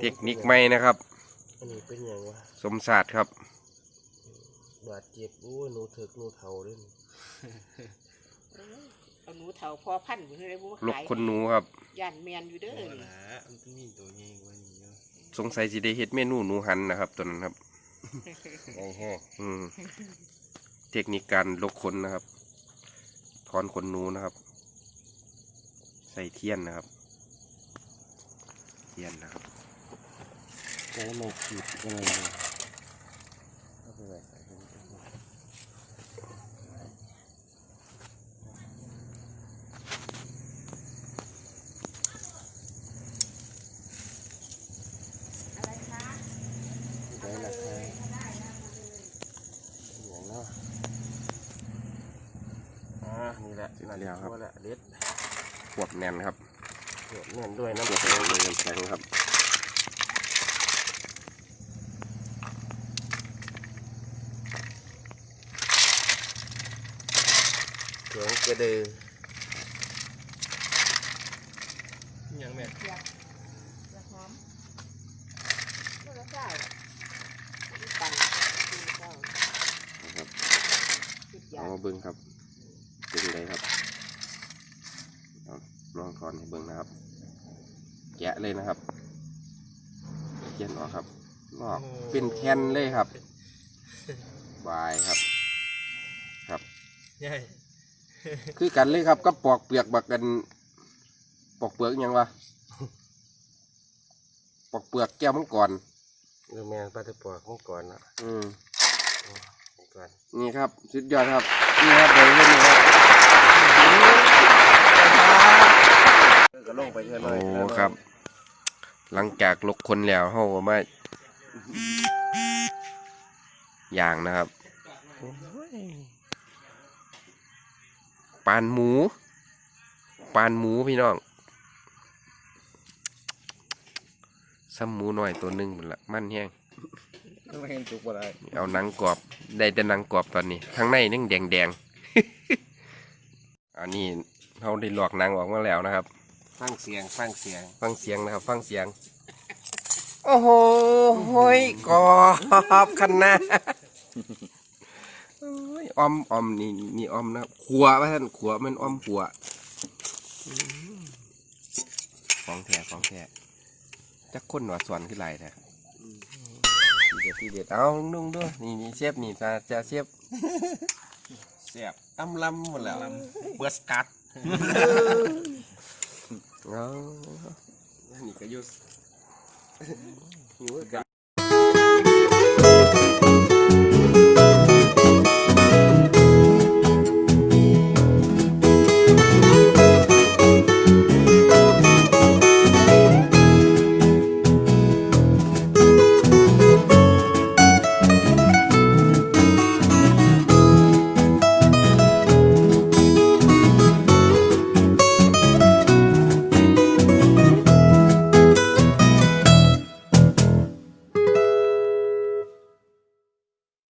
เทคนิคใหม่นะครับ อันนี้เป็นหยังวะสมศาสตร์ครับ บาดเจ็บอู้หนูเถิกหนูเทาเล่นเอาหนูเถาพอพันธุ์อยู่เลยบ่ลกขายคนหนูครับ ย่านแมนอยู่เด้อเออนี่นะมันมีตัวใหญ่กว่านี้เยอะสงสัยสิได้เฮ็ดเมนูหนูหันนะครับตัวนั้นครับไอ้แห้งอืมเทคนิคการลกขนนะครับ ถอนขนหนูนะครับ ใส่เทียนนะครับเทียนนะครับแล้วมันขีดอะไรเนี่ยเอาไปไว้ใส่กันอะไรคะได้ราคาอย่างเนาะอ่านี่แหละเสร็จแล้วครับตัวละเด็ดขวบแน่นครับ เดี๋ยวแน่นด้วยขน้ำวบแข็แน่งนเลยแข็งครับแข็งกระเดือยังแม่เสียบเสียบหอมตัวละเจ้าอีปันตัวละเจ้านะครับคิดยาเอามาเบิ้งครับ เป็นไงครับเอา ลองถอนให้เบิ้งนะครับ แกะเลยนะครับเขียนออกครับลอกเป็นแผ่นเลยครับบายครับ ครับใหญ่คือกันเลยครับก็ปอกเปลือกบักกัน ปอกเปลือกอิหยังวะปอกเปลือกแก้วมังกรเออแมงปลาตะปอกมันก่อนนะอืมมันก่อนนี่ครับสุดยอดครับ นี่ครับเดี๋ยวเห็นนี่ครับ ก็ลงไปเท่า โอ้ น้อย ครับ หลังจากลกคนแล้วเฮาก็มาย่างนะครับปานหมู ปานหมูพี่น้องซ้ำหมูหน่อยตัวหนึ่งหมดละมันแห้งไม่เห็นจุกอะไรเอาหนังกรอบ ได้แต่หนังกรอบตอนนี้ ข้างในยังแดงแดงๆอันนี้เราได้ลวกหนังออกมาแล้วนะครับ ฟังเสียงฟังเสียงฟังเสียงนะครับ ฟังเสียง โอ้โหห้อยกรอบขนาดโอ้ยออมออมนี่นี่ออมนะครับขัวว่าท่านขัวมันออมขัวอืมของแท้ของแท้จักคนหนวดสวนขึ้นไรแท้ทีเด็ดทีเด็ดเอานุ่งด้วยนี่นี่เชฟนี่จะจะเชฟเสียบอ้ำลำหมดแล้วเบิร์สกัด อ๋อนี่ก็อยุหิวกัน